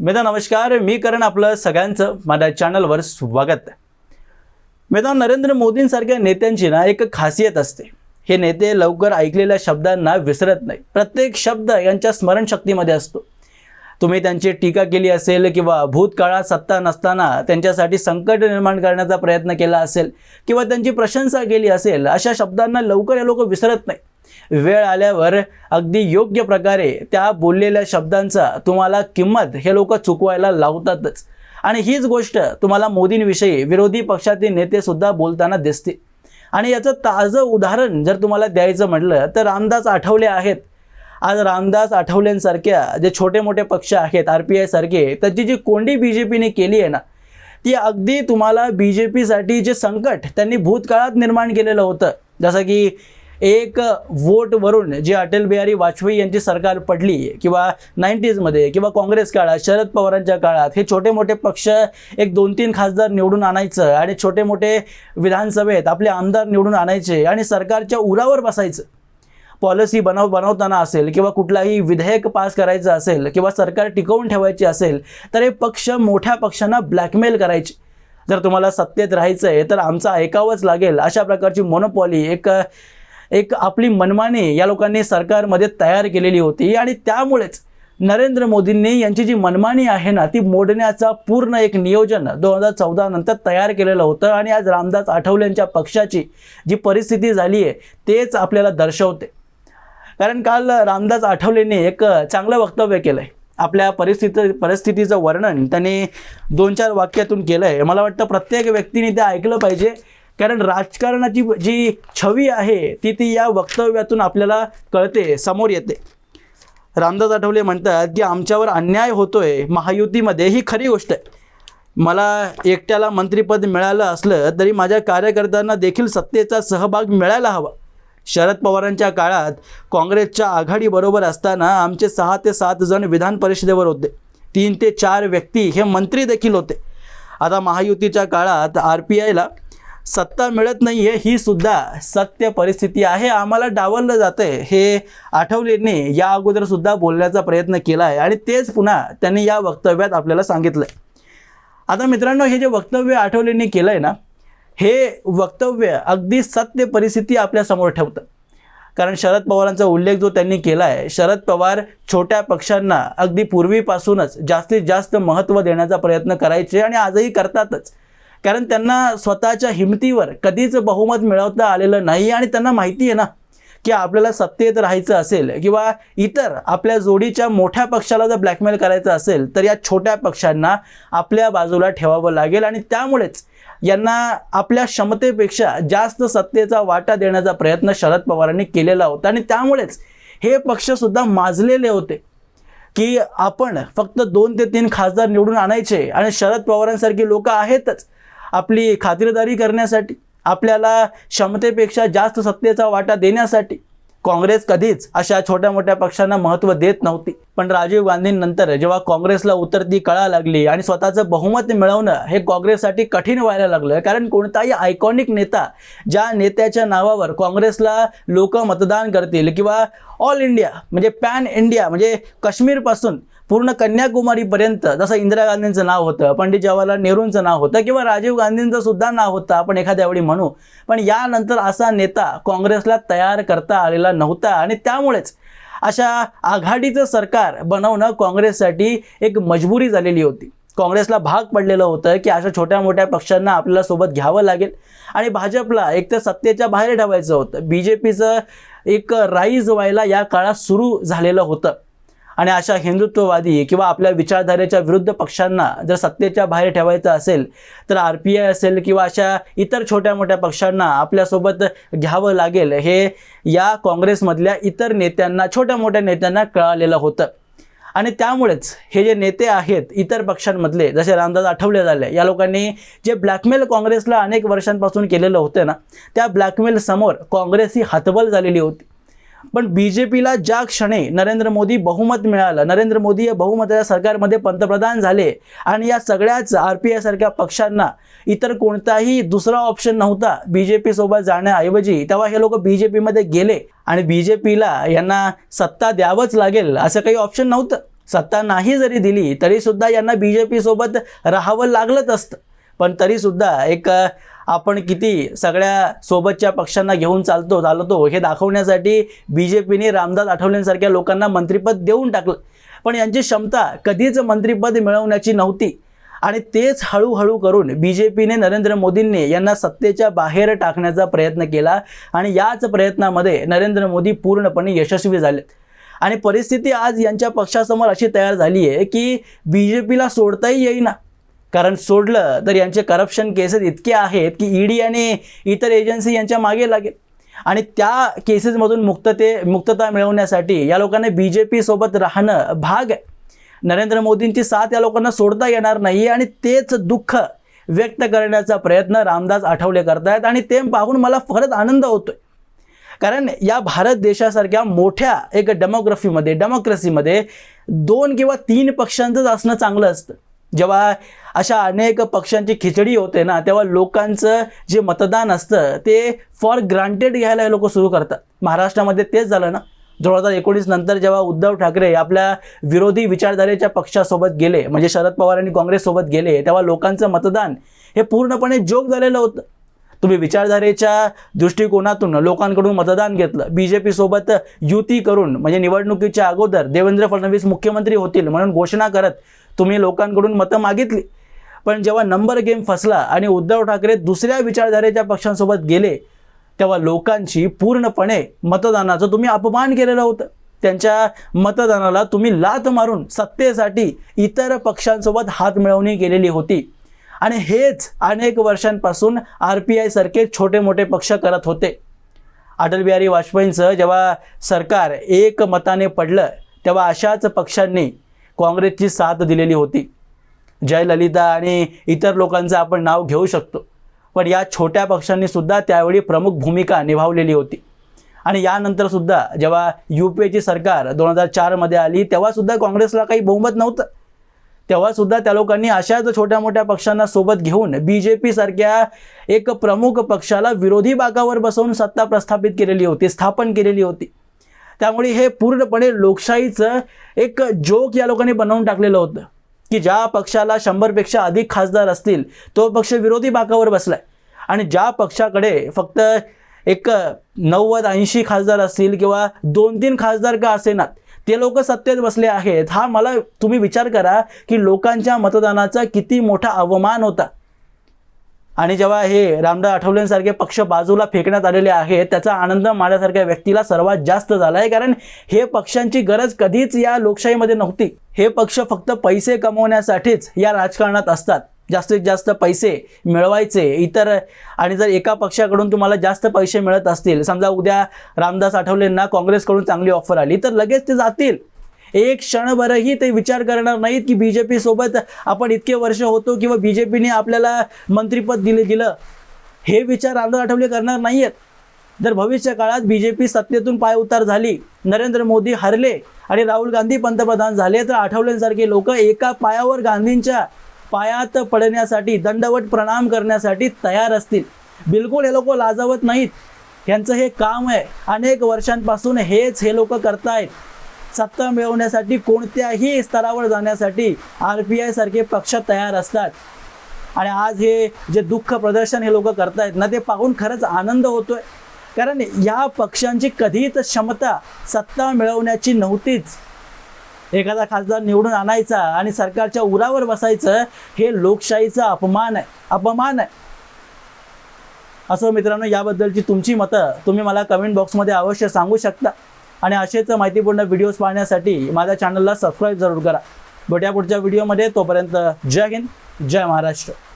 मेदा नमस्कार. मी करण आपलं सगळ्यांचं. माझ्या चॅनलवर स्वागत. आहे मेदा नरेंद्र मोदींसारख्या नेत्यांची ना एक खासियत असते. हे नेते लवकर ऐकलेल्या शब्दांना विसरत नाही प्रत्येक शब्द यांच्या स्मरणशक्तीमध्ये असतो. तुम्ही त्यांची टीका केली असेल किंवा भूतकाळात सत्ता नसताना त्यांच्यासाठी संकट निर्माण करण्याचा प्रयत्न केला असेल किंवा त्यांची प्रशंसा केली असेल अशा शब्दांना लवकर हे लोक विसरत नाही वेळ आल्यावर अगदी योग्य प्रकारे त्या बोललेल्या शब्दांचा तुम्हाला किंमत हे लोक चुकवायला लावतातच. आणि हीच गोष्ट तुम्हाला मोदींविषयी विरोधी पक्षातील नेते सुद्धा बोलताना दिसते आणि याचं ताजं उदाहरण जर तुम्हाला द्यायचं म्हटलं तर रामदास आठवले आहेत. आज रामदास आठवलेंसारख्या जे छोटे मोठे पक्ष आहेत आर पी आयसारखे त्याची जी कोंडी बी जे पीने केली आहे ना ती अगदी तुम्हाला बी जे पीसाठी जे संकट त्यांनी भूतकाळात निर्माण केलेलं होतं. जसं की एक वोटवरून जी अटल बिहारी वाजपेयी यांची सरकार पडली किंवा नाईन्टीजमध्ये किंवा काँग्रेस काळात शरद पवारांच्या काळात हे छोटे मोठे पक्ष एक दोन तीन खासदार निवडून आणायचं आणि छोटे मोठे विधानसभेत आपले आमदार निवडून आणायचे आणि सरकारच्या उरावर बसायचं. पॉलिसी बनव बनवताना असेल किंवा कुठलाही विधेयक पास करायचं असेल किंवा सरकार टिकवून ठेवायची असेल तर हे पक्ष मोठ्या पक्षांना ब्लॅकमेल करायचे. जर तुम्हाला सत्तेत राहायचं आहे तर आमचं ऐकावंच लागेल. अशा प्रकारची मोनोपॉली एक एक आपली मनमानी या लोकांनी सरकारमध्ये तयार केलेली होती. आणि त्यामुळेच नरेंद्र मोदींनी यांची जी मनमानी आहे ना ती मोडण्याचा पूर्ण एक नियोजन दोन हजार चौदा नंतर तयार केलेलं होतं. आणि आज रामदास आठवलेंच्या पक्षाची जी परिस्थिती झाली आहे तेच आपल्याला दर्शवते. कारण काल रामदास आठवलेंनी एक चांगलं वक्तव्य केलं आहे आपल्या परिस्थिती परिस्थितीचं वर्णन त्यांनी दोन चार वाक्यातून केलं आहे मला वाटतं प्रत्येक व्यक्तीने ते ऐकलं पाहिजे. कारण राजकारणाची जी छवी आहे ती ती या वक्तव्यातून आपल्याला कळते समोर येते. रामदास आठवले म्हणतात की आमच्यावर अन्याय होतोय महायुतीमध्ये ही खरी गोष्ट आहे. मला एकट्याला मंत्रिपद मिळालं असलं तरी माझ्या कार्यकर्त्यांना देखील सत्तेचा सहभाग मिळायला हवा. शरद पवारांच्या काळात काँग्रेसच्या आघाडीबरोबर असताना आमचे सहा ते सात जण विधान परिषदेवर होते. तीन ते चार व्यक्ती हे मंत्री देखील होते. आता महायुतीच्या काळात आर पी आयला सत्ता मिळत नाही आहे ही सुद्धा सत्य परिस्थिती आहे. आम्हाला डावललं जातं आहे हे आठवलेंनी या अगोदर सुद्धा बोलण्याचा प्रयत्न केला आहे आणि तेच पुन्हा त्यांनी या वक्तव्यात आपल्याला सांगितलं आहे आता मित्रांनो हे जे वक्तव्य आठवलेंनी केलं आहे ना हे वक्तव्य अगदी सत्य परिस्थिती आपल्यासमोर ठेवतं. कारण शरद पवारांचा उल्लेख जो त्यांनी केला आहे शरद पवार छोट्या पक्षांना अगदी पूर्वीपासूनच जास्तीत जास्त महत्त्व देण्याचा प्रयत्न करायचे आणि आजही करतातच. कारण त्यांना स्वतःच्या हिमतीवर कधीच बहुमत मिळवता आलेलं नाही आणि त्यांना माहिती आहे ना की आपल्याला सत्तेत राहायचं असेल किंवा इतर आपल्या जोडीच्या मोठ्या पक्षाला जर ब्लॅकमेल करायचं असेल तर या छोट्या पक्षांना आपल्या बाजूला ठेवावं लागेल आणि त्यामुळेच यांना आपल्या क्षमतेपेक्षा जास्त सत्तेचा वाटा देण्याचा प्रयत्न शरद पवारांनी केलेला होता. आणि त्यामुळेच हे पक्षसुद्धा माजलेले होते की आपण फक्त दोन ते तीन खासदार निवडून आणायचे आणि शरद पवारांसारखी लोक आहेतच. आपली खातिरदारी करण्यासाठी आपल्याला क्षमतेपेक्षा जास्त सत्तेचा वाटा देण्यासाठी काँग्रेस कधीच अशा छोट्या मोठ्या पक्षांना महत्त्व देत नव्हती. पण राजीव गांधींनंतर जेव्हा काँग्रेसला उतरती कळा लागली आणि स्वतःचं बहुमत मिळवणं हे काँग्रेससाठी कठीण व्हायला लागलं कारण कोणताही आयकॉनिक नेता ज्या नेत्याच्या नावावर काँग्रेसला लोक मतदान करतील किंवा ऑल इंडिया म्हणजे पॅन इंडिया म्हणजे काश्मीरपासून पूर्ण कन्याकुमारीपर्यंत जसं इंदिरा गांधींचं नाव होतं पंडित जवाहरलाल नेहरूंचं नाव होतं किंवा राजीव गांधींचं सुद्धा नाव होतं आपण एखाद्या वेळी म्हणू. पण यानंतर असा नेता काँग्रेसला तयार करता आलेला नव्हता आणि त्यामुळेच अशा आघाडीचं सरकार बनवणं काँग्रेससाठी एक मजबुरी झालेली होती. काँग्रेसला भाग पडलेलं होतं की अशा छोट्या मोठ्या पक्षांना आपल्याला सोबत घ्यावं लागेल आणि भाजपला एक तर सत्तेच्या बाहेर ठेवायचं होतं. बी जे पीचं एक राईज व्हायला या काळात सुरू झालेलं होतं. आणि अशा हिंदुत्ववादी किंवा आपल्या विचारधारेच्या विरुद्ध पक्षांना जर सत्तेच्या बाहेर ठेवायचं असेल तर आर पी आय असेल किंवा अशा इतर छोट्या मोठ्या पक्षांना आपल्यासोबत घ्यावं लागेल हे या काँग्रेसमधल्या इतर नेत्यांना छोट्या मोठ्या नेत्यांना कळालेलं होतं. आणि त्यामुळेच हे जे नेते आहेत इतर पक्षांमधले जसे रामदास आठवले झाले या लोकांनी जे ब्लॅकमेल काँग्रेसला अनेक वर्षांपासून केलेलं होतं ना त्या ब्लॅकमेल समोर काँग्रेस ही हतबल झालेली होती. पण बी जे पीला ज्या क्षणी नरेंद्र मोदी बहुमत मिळालं नरेंद्र मोदी या बहुमताच्या सरकारमध्ये पंतप्रधान झाले आणि या सगळ्याच आर पी आयसारख्या पक्षांना इतर कोणताही दुसरा ऑप्शन नव्हता बी जे पीसोबत जाण्याऐवजी तेव्हा हे लोक बी जे पीमध्ये गेले आणि बी जे पीला यांना सत्ता द्यावंच लागेल असं काही ऑप्शन नव्हतं. सत्ता नाही जरी दिली तरीसुद्धा यांना बी जे पीसोबत राहावं लागलंच असतं. पण तरीसुद्धा एक आपण किती सगळ्या सोबतच्या पक्षांना घेऊन चालतो चालतो. हे दाखवण्यासाठी बी जे पीने रामदास आठवलेंसारख्या लोकांना मंत्रिपद देऊन टाकलं. पण यांची क्षमता कधीच मंत्रिपद मिळवण्याची नव्हती. आणि तेच हळूहळू करून बी जे पीने नरेंद्र मोदींनी यांना सत्तेच्या बाहेर टाकण्याचा प्रयत्न केला. आणि याच प्रयत्नामध्ये नरेंद्र मोदी पूर्णपणे यशस्वी झाले. आणि परिस्थिती आज यांच्या पक्षासमोर अशी तयार झाली आहे की बी जे पीला सोडताही येईना. कारण सोडलं तर यांचे करप्शन केसेस इतके आहेत की ईडी आणि इतर एजन्सी यांच्या मागे लागेल. आणि त्या केसेसमधून मुक्तते मुक्तता मिळवण्यासाठी या लोकांना बी जे पीसोबत राहणं भाग आहे. नरेंद्र मोदींची साथ या लोकांना सोडता येणार नाही आणि तेच दुःख व्यक्त करण्याचा प्रयत्न रामदास आठवले करतायत आणि ते पाहून मला खरंच आनंद होतोय. कारण या भारत देशासारख्या मोठ्या एक डेमोग्राफीमध्ये डेमोक्रेसीमध्ये दोन किंवा तीन पक्षांचंच असणं चांगलं असतं. जेव्हा अशा अनेक पक्षांची खिचडी होते ना तेव्हा लोकांचं जे मतदान असतं ते फॉर ग्रांटेड घ्यायला लोक सुरू करतात. महाराष्ट्रामध्ये तेच झालं ना. दोन हजार एकोणीस नंतर जेव्हा उद्धव ठाकरे आपल्या विरोधी विचारधारेच्या पक्षासोबत गेले म्हणजे शरद पवार आणि काँग्रेससोबत गेले तेव्हा लोकांचं मतदान हे पूर्णपणे जोग झालेलं होतं. तुम्ही विचारधारेच्या दृष्टिकोनातून लोकांकडून मतदान घेतलं. बी जे पीसोबत युती करून म्हणजे निवडणुकीच्या अगोदर देवेंद्र फडणवीस मुख्यमंत्री होतील म्हणून घोषणा करत तुम्ही लोकांकडून मतं मागितली. पण जेव्हा नंबर गेम फसला आणि उद्धव ठाकरे दुसऱ्या विचारधारेच्या पक्षांसोबत गेले तेव्हा लोकांची पूर्णपणे मतदानाचं तुम्ही अपमान केलेलं होतं. त्यांच्या मतदानाला तुम्ही लात मारून सत्तेसाठी इतर पक्षांसोबत हात मिळवणी केलेली होती. आणि हेच अनेक वर्षांपासून आर पी आयसारखे छोटे मोठे पक्ष करत होते. अटल बिहारी वाजपेयींचं जेव्हा सरकार एक मताने पडलं तेव्हा अशाच पक्षांनी काँग्रेसची साथ दिलेली होती. जयललिता आणि इतर लोकांचं आपण नाव घेऊ शकतो. पण या छोट्या पक्षांनी सुद्धा त्यावेळी प्रमुख भूमिका निभावलेली होती. आणि यानंतर सुद्धा जेव्हा यू पी एची सरकार दोन हजार चारमध्ये आली तेव्हासुद्धा काँग्रेसला काही बहुमत नव्हतं. तेव्हासुद्धा त्या लोकांनी अशाच छोट्या मोठ्या पक्षांना सोबत घेऊन बी जे पीसारख्या एक प्रमुख पक्षाला विरोधी बाकावर बसवून सत्ता प्रस्थापित केलेली होती स्थापन केलेली होती. त्यामुळे हे पूर्णपणे लोकशाहीचं एक जोक या लोकांनी बनवून टाकलेलं होतं. की ज्या पक्षाला शंभरपेक्षा अधिक खासदार असतील तो पक्ष विरोधी बाकावर बसला आहे आणि ज्या पक्षाकडे फक्त एक नव्वद ऐंशी खासदार असतील किंवा दोन तीन खासदार का असेनात ते लोक सत्तेत बसले आहेत. हा मला तुम्ही विचार करा की लोकांच्या मतदानाचा किती मोठा अवमान होता. आणि जेव्हा हे रामदास आठवलेंसारखे पक्ष बाजूला फेकण्यात आलेले आहेत त्याचा आनंद माझ्यासारख्या व्यक्तीला सर्वात जास्त झाला आहे कारण हे पक्षांची गरज कधीच या लोकशाहीमध्ये नव्हती. हे पक्ष फक्त पैसे कमवण्यासाठीच या राजकारणात असतात. जास्तीत जास्त पैसे मिळवायचे इतर आणि जर एका पक्षाकडून तुम्हाला जास्त पैसे मिळत असतील समजा उद्या रामदास आठवलेंना काँग्रेसकडून चांगली ऑफर आली तर लगेच ते जातील. एक क्षणभरही ते विचार करणार नाहीत की बी जे पी सोबत आपण इतके वर्ष होतो किंवा बी जे पीने आपल्याला मंत्रिपद दिले दिलं. हे विचार रामदास आठवले करणार नाही आहेत जर भविष्य काळात बी जे पी सत्तेतून पायउतार झाली नरेंद्र मोदी हरले आणि राहुल गांधी पंतप्रधान झाले तर आठवलेंसारखे लोक एका पायावर गांधींच्या पायात पडण्यासाठी दंडवट प्रणाम करण्यासाठी तयार असतील. बिलकुल हे लोक लाजवत नाहीत. यांचं हे काम आहे. अनेक वर्षांपासून हेच हे लोक करतायत. सत्ता मिळवण्यासाठी कोणत्याही स्तरावर जाण्यासाठी आर पी आय सारखे पक्ष तयार असतात. आणि आज हे जे दुःख प्रदर्शन हे लोक करतायत ना ते पाहून खरंच आनंद होतोय. कारण या पक्षांची कधीच क्षमता सत्ता मिळवण्याची नव्हतीच. एखादा खासदार निवडून आणायचा आणि सरकारच्या उरावर बसायचं हे लोकशाहीचा अपमान आहे. अपमान आहे. असं मित्रांनो याबद्दलची तुमची मतं तुम्ही मला कमेंट बॉक्समध्ये अवश्य सांगू शकता. आणि असेच माहितीपूर्ण व्हिडिओज पाहण्यासाठी माझ्या चॅनलला सबस्क्राईब जरूर करा. भेटूया पुढच्या व्हिडिओमध्ये तोपर्यंत जय हिंद जय महाराष्ट्र.